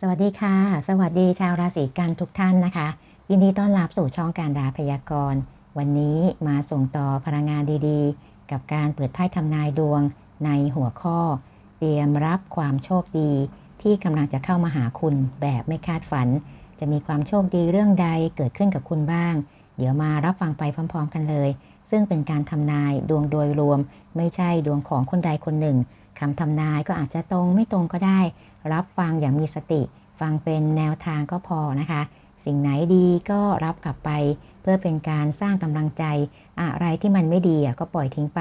สวัสดีค่ะ สวัสดีชาวราศีกันทุกท่านนะคะ ยินดีต้อนรับสู่ช่องการดาพยากรณ์ วันนี้มาส่งต่อพลังงานดีๆ กับการเปิดไพ่ทำนายดวงในหัวข้อ เตรียมรับความโชคดี ที่กำลังจะเข้ามาหาคุณแบบไม่คาดฝัน จะมีความโชคดีเรื่องใดเกิดขึ้นกับคุณบ้าง เดี๋ยวมารับฟังไปพร้อม ๆ กันเลย ซึ่งเป็นการทำนายดวงโดยรวม ไม่ใช่ดวงของคนใดคนหนึ่งคำทำนายก็อาจจะตรงไม่ตรงก็ได้ รับฟังอย่างมีสติ ฟังเป็นแนวทางก็พอนะคะ สิ่งไหนดีก็รับกลับไป เพื่อเป็นการสร้างกำลังใจ อะไรที่มันไม่ดีก็ปล่อยทิ้งไป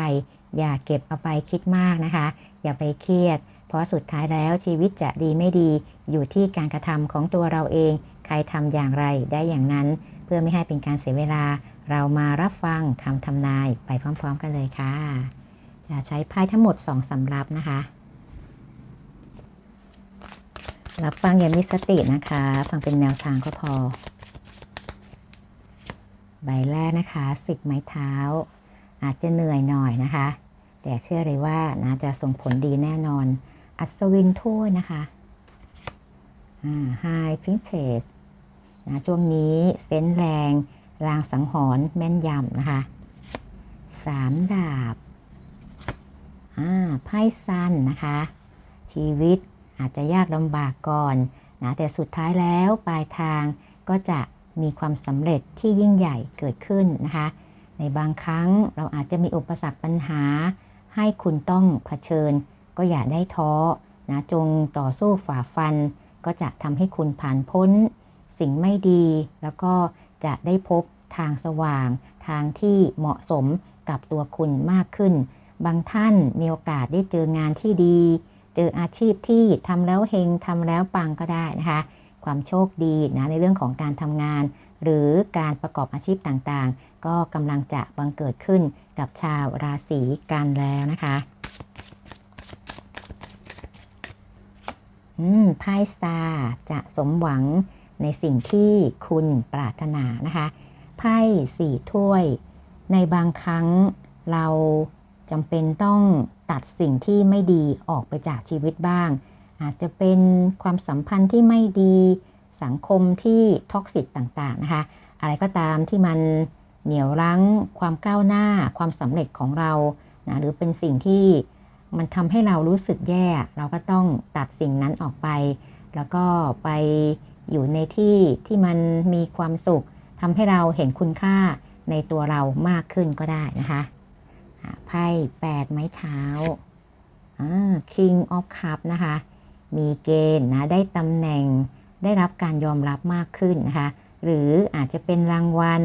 อย่าเก็บเอาไปคิดมากนะคะ อย่าไปเครียด เพราะสุดท้ายแล้วชีวิตจะดีไม่ดี อยู่ที่การกระทำของตัวเราเอง ใครทำอย่างไรได้อย่างนั้น เพื่อไม่ให้เป็นการเสียเวลา เรามารับฟังคำทำนายไปพร้อม ๆ กันเลยค่ะจะใช้ไพ่ทั้งหมด2สำรับนะคะ รับฟังอย่างมีสตินะคะ ฟังเป็นแนวทางก็พอ ใบแรกนะคะสิบไม้เท้า อาจจะเหนื่อยหน่อยนะคะ แต่เชื่อเลยว่านะจะส่งผลดีแน่นอน อัศวินถ้วยนะคะไฮพิงเชสนะช่วงนี้เซนแรงรางสังหรณ์แม่นยำนะคะสามดาบไพ่ซันนะคะ ชีวิต อาจจะยากลำบากก่อนนะแต่สุดท้ายแล้วปลายทางก็จะมีความสำเร็จที่ยิ่งใหญ่เกิดขึ้นนะคะ ในบางครั้งเราอาจจะมีอุปสรรคปัญหา ให้คุณต้องเผชิญ ก็อย่าได้ท้อนะจงต่อสู้ฝ่าฟัน ก็จะทำให้คุณผ่านพ้น สิ่งไม่ดี แล้วก็จะได้พบทางสว่าง ทางที่เหมาะสมกับตัวคุณมากขึ้น บางท่านมีโอกาสได้เจองานที่ดี เจออาชีพที่ทำแล้วเฮงทำแล้วปังก็ได้นะคะ ความโชคดีนะในเรื่องของการทำงาน หรือการประกอบอาชีพต่างๆ ก็กำลังจะบังเกิดขึ้นกับชาวราศีกันแล้วนะคะอืมไพ่สตาร์จะสมหวังในสิ่งที่คุณปรารถนานะคะไพ่สี่ถ้วย ในบางครั้งเรา จำเป็นต้องตัดสิ่งที่ไม่ดีออกไปจากชีวิตบ้าง อาจจะเป็นความสัมพันธ์ที่ไม่ดีสังคมที่ท็อกซิกต่างๆนะคะ อะไรก็ตามที่มันเหนี่ยวรั้งความก้าวหน้าความสำเร็จของเรานะหรือเป็นสิ่งที่มันทำให้เรารู้สึกแย่ เราก็ต้องตัดสิ่งนั้นออกไป แล้วก็ไปอยู่ในที่ที่มันมีความสุขทำให้เราเห็นคุณค่าในตัวเรามากขึ้นก็ได้นะคะ ไพ่8ไม้เท้า King of Cup นะคะ มีเกณฑ์นะได้ตำแหน่งได้รับการยอมรับมากขึ้นนะคะ หรืออาจจะเป็นรางวัล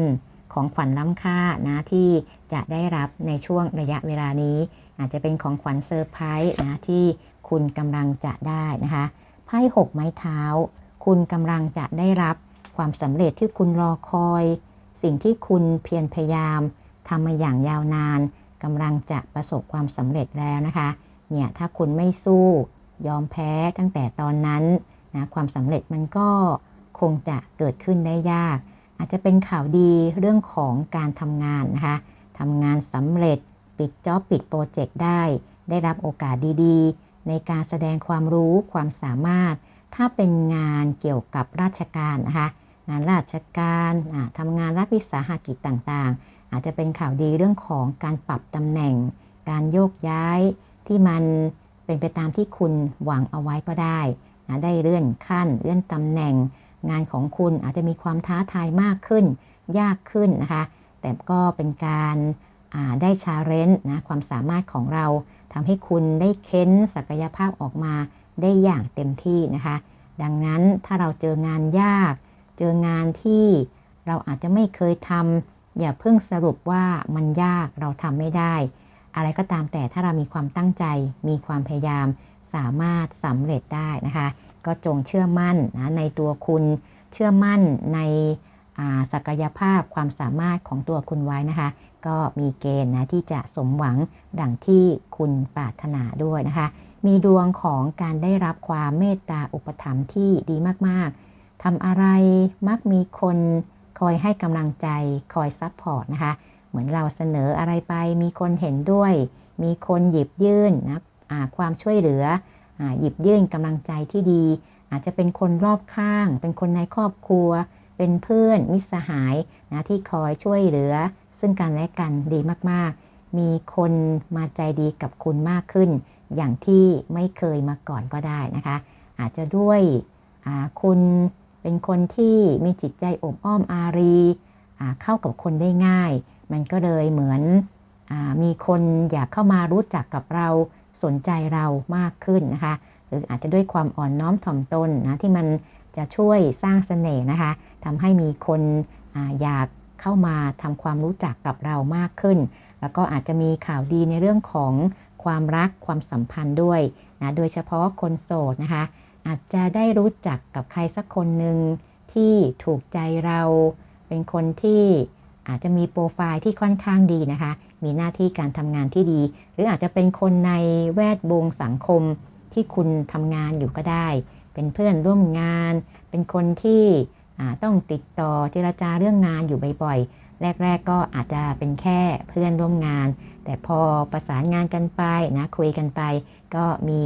ของขวัญล้ำค่านะที่จะได้รับในช่วงระยะเวลานี้ อาจจะเป็นของขวัญเซอร์ไพรส์นะที่คุณกำลังจะได้นะคะไพ่หกไม้เท้า คุณกำลังจะได้รับความสำเร็จที่คุณรอคอย สิ่งที่คุณเพียรพยายามทำมาอย่างยาวนาน กำลังจะประสบความสำเร็จแล้วนะคะ เนี่ยถ้าคุณไม่สู้ยอมแพ้ตั้งแต่ตอนนั้นนะความสำเร็จมันก็คงจะเกิดขึ้นได้ยาก อาจจะเป็นข่าวดีเรื่องของการทำงานนะคะทำงานสำเร็จปิดจ็อบปิดโปรเจกต์ได้ ได้รับโอกาสดีๆ ในการแสดงความรู้ความสามารถ ถ้าเป็นงานเกี่ยวกับราชการนะคะงานราชการทำงานรัฐวิสาหกิจต่างๆ อาจจะเป็นข่าวดีเรื่องของการปรับตำแหน่ง การโยกย้ายที่มันเป็นไปตามที่คุณหวังเอาไว้ก็ได้นะได้เลื่อนขั้น เลื่อนตำแหน่ง งานของคุณอาจจะมีความท้าทายมากขึ้น ยากขึ้นนะคะ แต่ก็เป็นการได้ชาเลนจ์นะความสามารถของเราทำให้คุณได้เค้นศักยภาพออกมาได้อย่างเต็มที่นะคะ ดังนั้นถ้าเราเจองานยาก เจองานที่เราอาจจะไม่เคยทำ อย่าเพิ่งสรุปว่ามันยากเราทำไม่ได้ อะไรก็ตามแต่ถ้าเรามีความตั้งใจ มีความพยายาม สามารถสำเร็จได้นะคะ ก็จงเชื่อมั่นนะในตัวคุณ เชื่อมั่นในศักยภาพความสามารถของตัวคุณไว้นะคะ ก็มีเกณฑ์นะที่จะสมหวังดังที่คุณปรารถนาด้วยนะคะ มีดวงของการได้รับความเมตตาอุปถัมภ์ที่ดีมาก ๆทำอะไรมักมีคน คอยให้กำลังใจคอยซัพพอร์ตนะคะ เหมือนเราเสนออะไรไป มีคนเห็นด้วย มีคนหยิบยื่นนะความช่วยเหลืออหยิบยื่นกำลังใจที่ดี อาจจะเป็นคนรอบข้าง เป็นคนในครอบครัว เป็นเพื่อนมิตรสหายนะที่คอยช่วยเหลือ ซึ่งกันและกันดีมากๆ มีคนมาใจดีกับคุณมากขึ้น อย่างที่ไม่เคยมาก่อนก็ได้นะคะ อาจจะด้วยคุณ เป็นคนที่มีจิตใจอบอ้อมอารีเข้ากับคนได้ง่าย มันก็เลยเหมือนอมีคนอยากเข้ามารู้จักกับเราสนใจเรามากขึ้นนะคะ หรืออาจจะด้วยความอ่อนน้อมถ่อมตนนะที่มันจะช่วยสร้างเสน่ห์นะคะทำให้มีคนออยากเข้ามาทำความรู้จักกับเรามากขึ้น แล้วก็อาจจะมีข่าวดีในเรื่องของความรักความสัมพันธ์ด้วยนะโดยเฉพาะคนโสดนะคะ อาจจะได้รู้จักกับใครสักคนหนึ่งที่ถูกใจเรา เป็นคนที่อาจจะมีโปรไฟล์ที่ค่อนข้างดีนะคะ มีหน้าที่การทำงานที่ดี หรืออาจจะเป็นคนในแวดวงสังคมที่คุณทำงานอยู่ก็ได้ เป็นเพื่อนร่วมงาน เป็นคนที่ต้องติดต่อเจรจาเรื่องงานอยู่บ่อยๆ แรก ๆ ก็อาจจะเป็นแค่เพื่อนร่วมงาน แต่พอประสานงานกันไปนะคุยกันไป ก็มี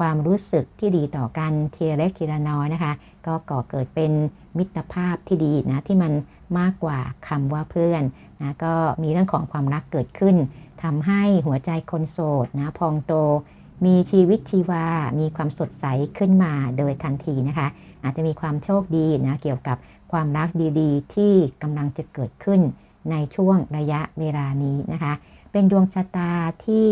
ความรู้สึกที่ดีต่อกันทีเล็กทีละน้อยนะคะ ก็ก่อเกิดเป็นมิตรภาพที่ดีนะที่มันมากกว่าคำว่าเพื่อนนะก็มีเรื่องของความรักเกิดขึ้นทำให้หัวใจคนโสดนะพองโต มีชีวิตชีวา มีความสดใสขึ้นมาโดยทันทีนะคะ อาจจะมีความโชคดีนะเกี่ยวกับความรักดีๆ ที่กำลังจะเกิดขึ้นในช่วงระยะเวลานี้นะคะ เป็นดวงชะตาที่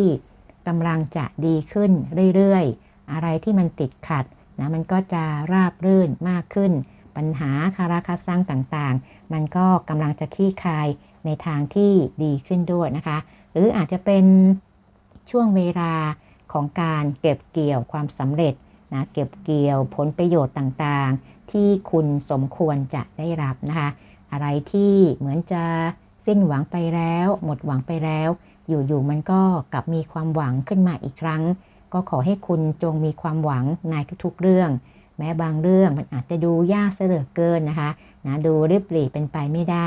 กำลังจะดีขึ้นเรื่อยๆ อะไรที่มันติดขัดนะมันก็จะราบรื่นมากขึ้น ปัญหาคาราคาซังต่างๆ มันก็กำลังจะขี้คายในทางที่ดีขึ้นด้วยนะคะ หรืออาจจะเป็นช่วงเวลาของการเก็บเกี่ยวความสำเร็จนะเก็บเกี่ยวผลประโยชน์ต่างๆ ที่คุณสมควรจะได้รับนะคะ อะไรที่เหมือนจะสิ้นหวังไปแล้ว หมดหวังไปแล้ว อยู่ๆมันก็กลับมีความหวังขึ้นมาอีกครั้ง ก็ขอให้คุณจงมีความหวังในทุกๆเรื่อง แม้บางเรื่องมันอาจจะดูยากเสือเกินนะคะนะดูเรียบหลีเป็นไปไม่ได้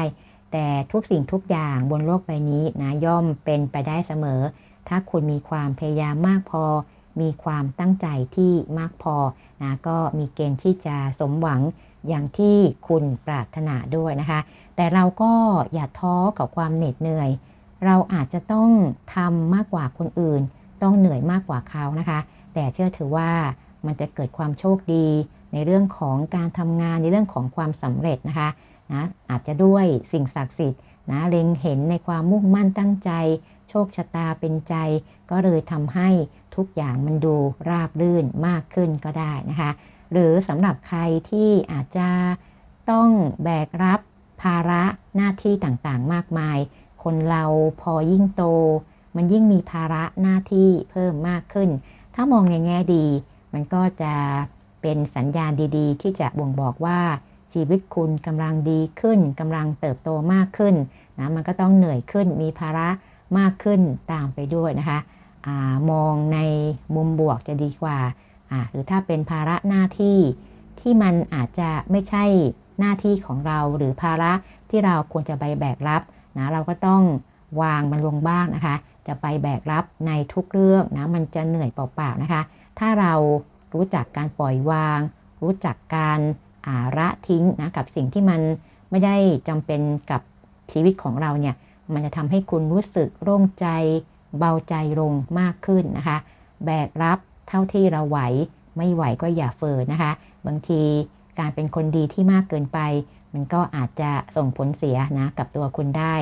แต่ทุกสิ่งทุกอย่างบนโลกใบนี้นะย่อมเป็นไปได้เสมอ ถ้าคุณมีความพยายามมากพอ มีความตั้งใจที่มากพอนะก็มีเกณฑ์ที่จะสมหวังอย่างที่คุณปรารถนาด้วยนะคะ แต่เราก็อย่าท้อกับความเหน็ดเหนื่อย เราอาจจะต้องทำมากกว่าคนอื่น ต้องเหนื่อยมากกว่าเขานะคะ แต่เชื่อถือว่ามันจะเกิดความโชคดีในเรื่องของการทำงานในเรื่องของความสำเร็จนะคะนะอาจจะด้วยสิ่งศักดิ์สิทธิ์นะเล็งเห็นในความมุ่งมั่นตั้งใจ โชคชะตาเป็นใจ ก็เลยทำให้ทุกอย่างมันดูราบรื่นมากขึ้นก็ได้นะคะ หรือสำหรับใครที่อาจจะต้องแบกรับภาระหน้าที่ต่างๆ มากมาย คนเราพอยิ่งโต มันยิ่งมีภาระหน้าที่เพิ่มมากขึ้น ถ้ามองในแง่ดี มันก็จะเป็นสัญญาณดีๆ ที่จะบ่งบอกว่าชีวิตคุณกำลังดีขึ้นกำลังเติบโตมากขึ้นนะมันก็ต้องเหนื่อยขึ้นมีภาระมากขึ้นตามไปด้วยนะคะมองในมุมบวกจะดีกว่า หรือถ้าเป็นภาระหน้าที่ที่มันอาจจะไม่ใช่หน้าที่ของเราหรือภาระที่เราควรจะไปแบกรับนะเราก็ต้องวางมันลงบ้างนะคะ จะไปแบกรับในทุกเรื่องนะมันจะเหนื่อยเปล่าๆนะคะ ถ้าเรารู้จักการปล่อยวาง รู้จักการอาระทิ้งนะกับสิ่งที่มันไม่ได้จำเป็นกับชีวิตของเราเนี่ยมันจะทำให้คุณรู้สึกโล่งใจ เบาใจลงมากขึ้นนะคะ แบกรับเท่าที่เราไหวไม่ไหวก็อย่าเฟินนะคะ บางทีการเป็นคนดีที่มากเกินไป มันก็อาจจะส่งผลเสียนะกับตัวคุณได้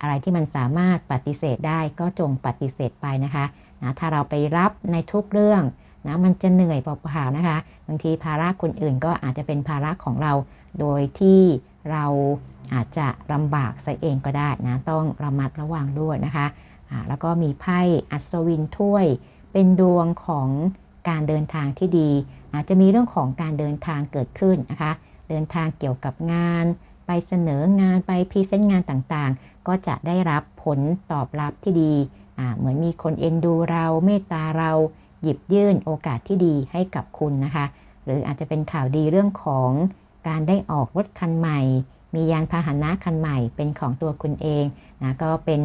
อะไรที่มันสามารถปฏิเสธได้ก็จงปฏิเสธไปนะคะนะถ้าเราไปรับในทุกเรื่องนะมันจะเหนื่อยเปล่าๆนะคะ บางทีภาระคนอื่นก็อาจจะเป็นภาระของเรา โดยที่เราอาจจะลำบากซะเองก็ได้นะ ต้องระมัดระวังด้วยนะคะะแล้วก็มีไพ่อัศวินถ้วย เป็นดวงของการเดินทางที่ดี อาจจะมีเรื่องของการเดินทางเกิดขึ้นนะคะ เดินทางเกี่ยวกับงาน ไปเสนองานไปพรีเซนต์งานต่างๆ ก็จะได้รับผลตอบรับที่ดี เหมือนมีคนเอ็นดูเราเมตตาเราหยิบยื่นโอกาสที่ดีให้กับคุณนะคะ หรืออาจจะเป็นข่าวดีเรื่องของการได้ออกรถคันใหม่ มียานพาหนะคันใหม่ เป็นของตัวคุณเองนะก็เป็น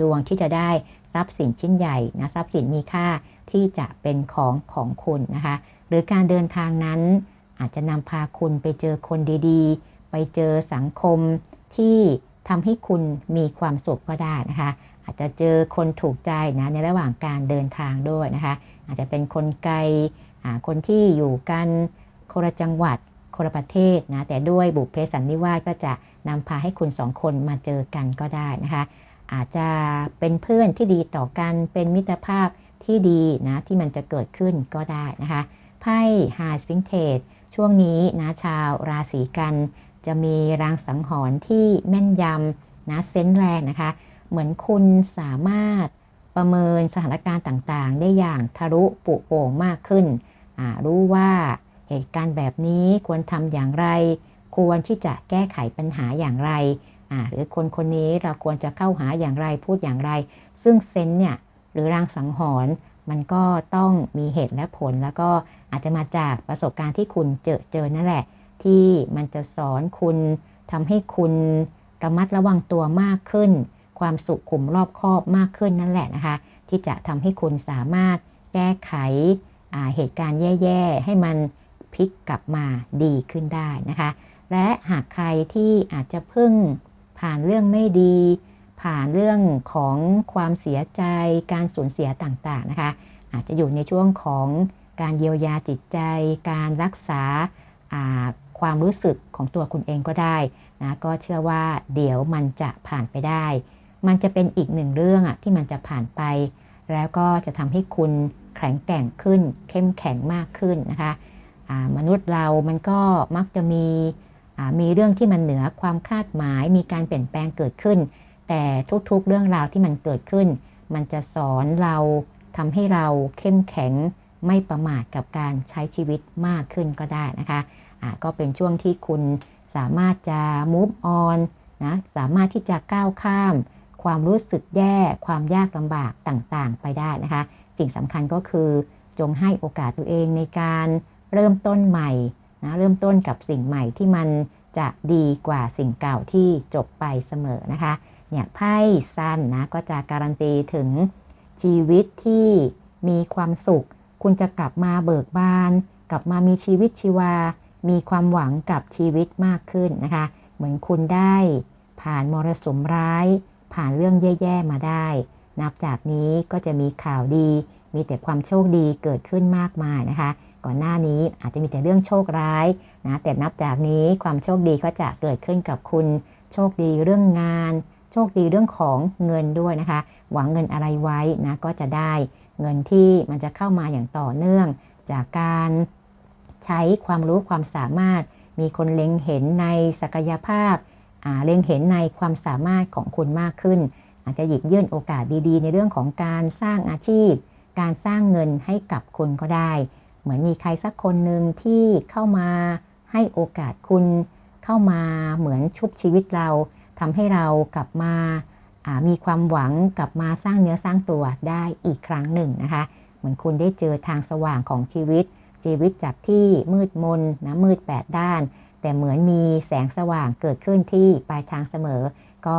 ดวงที่จะได้ทรัพย์สินชิ้นใหญ่นะทรัพย์สินมีค่าที่จะเป็นของของคุณนะคะ หรือการเดินทางนั้นอาจจะนำพาคุณไปเจอคนดีๆ ไปเจอสังคมที่ ทำให้คุณมีความสุขก็ได้นะคะ อาจจะเจอคนถูกใจนะในระหว่างการเดินทางด้วยนะคะ อาจจะเป็นคนไกลคนที่อยู่กันคนละจังหวัดคนละประเทศนะแต่ด้วยบุพเพสันนิวาสก็จะนำพาให้คุณสองคนมาเจอกันก็ได้นะคะ อาจจะเป็นเพื่อนที่ดีต่อกันเป็นมิตรภาพที่ดีนะที่มันจะเกิดขึ้นก็ได้นะคะไพ่ฮาสปิงเทสช่วงนี้นะชาวราศีกัน จะมีรางสังหรณ์ที่แม่นยำนะเซนแรงนะคะ เหมือนคุณสามารถประเมินสถานการณ์ต่างๆ ได้อย่างทะลุปุโป่งมากขึ้น รู้ว่าเหตุการณ์แบบนี้ควรทำอย่างไร ควรที่จะแก้ไขปัญหาอย่างไร หรือคนคนนี้เราควรจะเข้าหาอย่างไรพูดอย่างไร ซึ่งเซนเนี่ยหรือรางสังหรณ์มันก็ต้องมีเหตุและผล แล้วก็อาจจะมาจากประสบการณ์ที่คุณเจอเจอนั่นแหละ ที่มันจะสอนคุณทำให้คุณระมัดระวังตัวมากขึ้น ความสุขุมรอบคอบมากขึ้นนั่นแหละนะคะ ที่จะทำให้คุณสามารถแก้ไขเหตุการณ์แย่ๆ ให้มันพลิกกลับมาดีขึ้นได้นะคะ และหากใครที่อาจจะเพิ่งผ่านเรื่องไม่ดี ผ่านเรื่องของความเสียใจการสูญเสียต่างๆนะคะ อาจจะอยู่ในช่วงของการเยียวยาจิตใจ การรักษา ความรู้สึกของตัวคุณเองก็ได้นะก็เชื่อว่าเดี๋ยวมันจะผ่านไปได้ มันจะเป็นอีกหนึ่งเรื่องอะที่มันจะผ่านไป แล้วก็จะทำให้คุณแข็งแกร่งขึ้น เข้มแข็งมากขึ้นนะคะมนุษย์เรามันก็มักจะมีมีเรื่องที่มันเหนือความคาดหมาย มีการเปลี่ยนแปลงเกิดขึ้น แต่ทุกๆเรื่องราวที่มันเกิดขึ้น มันจะสอนเราทำให้เราเข้มแข็งไม่ประมาทกับการใช้ชีวิตมากขึ้นก็ได้นะคะะ ก็เป็นช่วงที่คุณสามารถจะ move on นะสามารถที่จะก้าวข้าม ความรู้สึกแย่ความยากลำบากต่างๆ ไปได้นะคะ สิ่งสำคัญก็คือจงให้โอกาสตัวเองในการเริ่มต้นใหม่นะเริ่มต้นกับสิ่งใหม่ที่มันจะดีกว่าสิ่งเก่าที่จบไปเสมอนะคะเนี่ยไพ่สั้นนะก็จะการันตีถึงชีวิตที่มีความสุข คุณจะกลับมาเบิกบาน กลับมามีชีวิตชีวา มีความหวังกับชีวิตมากขึ้นนะคะ เหมือนคุณได้ผ่านมรสุมร้าย ผ่านเรื่องแย่ๆมาได้ นับจากนี้ก็จะมีข่าวดี มีแต่ความโชคดีเกิดขึ้นมากมายนะคะ ก่อนหน้านี้อาจจะมีแต่เรื่องโชคร้ายนะ แต่นับจากนี้ความโชคดีก็จะเกิดขึ้นกับคุณ โชคดีเรื่องงาน โชคดีเรื่องของเงินด้วยนะคะ หวังเงินอะไรไว้นะก็จะได้ เงินที่มันจะเข้ามาอย่างต่อเนื่องจากการ ใช้ความรู้ความสามารถ มีคนเล็งเห็นในศักยภาพเล็งเห็นในความสามารถของคุณมากขึ้น อาจจะหยิบยื่นโอกาสดีๆ ในเรื่องของการสร้างอาชีพ การสร้างเงินให้กับคุณก็ได้ เหมือนมีใครสักคนหนึ่งที่เข้ามาให้โอกาสคุณเข้ามาเหมือนชุบชีวิตเราทำให้เรากลับมาามีความหวังกลับมาสร้างเนื้อสร้างตัวได้อีกครั้งหนึ่งนะคะ เหมือนคุณได้เจอทางสว่างของชีวิต ชีวิตจากที่มืดมนนะมืดแปดด้าน แต่เหมือนมีแสงสว่างเกิดขึ้นที่ปลายทางเสมอ ก็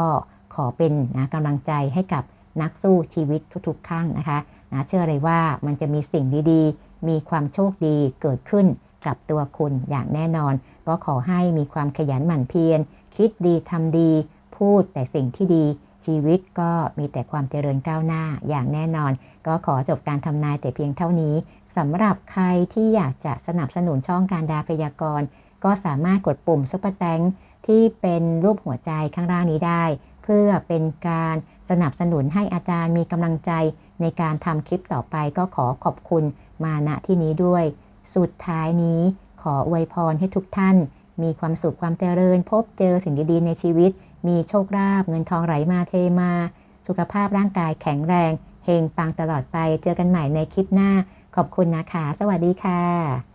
ขอเป็นนะกำลังใจให้กับนักสู้ชีวิตทุกๆครั้งนะคะนะเชื่อเลยว่ามันจะมีสิ่งดีๆ มีความโชคดีเกิดขึ้นกับตัวคุณอย่างแน่นอน ก็ขอให้มีความขยันหมั่นเพียร คิดดีทำดี พูดแต่สิ่งที่ดี ชีวิตก็มีแต่ความเจริญก้าวหน้าอย่างแน่นอน ก็ขอจบการทำนายแต่เพียงเท่านี้ สำหรับใครที่อยากจะสนับสนุนช่องการดาพยากรณ์ ก็สามารถกดปุ่มซุปเปอร์แตงที่เป็นรูปหัวใจข้างล่างนี้ได้ เพื่อเป็นการสนับสนุนให้อาจารย์มีกำลังใจในการทำคลิปต่อไปก็ขอขอบคุณมาณที่นี้ด้วย สุดท้ายนี้ขออวยพรให้ทุกท่าน มีความสุขความเจริญ พบเจอสิ่งดีๆในชีวิต มีโชคลาภเงินทองไหลมาเทมา สุขภาพร่างกายแข็งแรง เฮงปังตลอดไป เจอกันใหม่ในคลิปหน้า ขอบคุณนะคะ สวัสดีค่ะ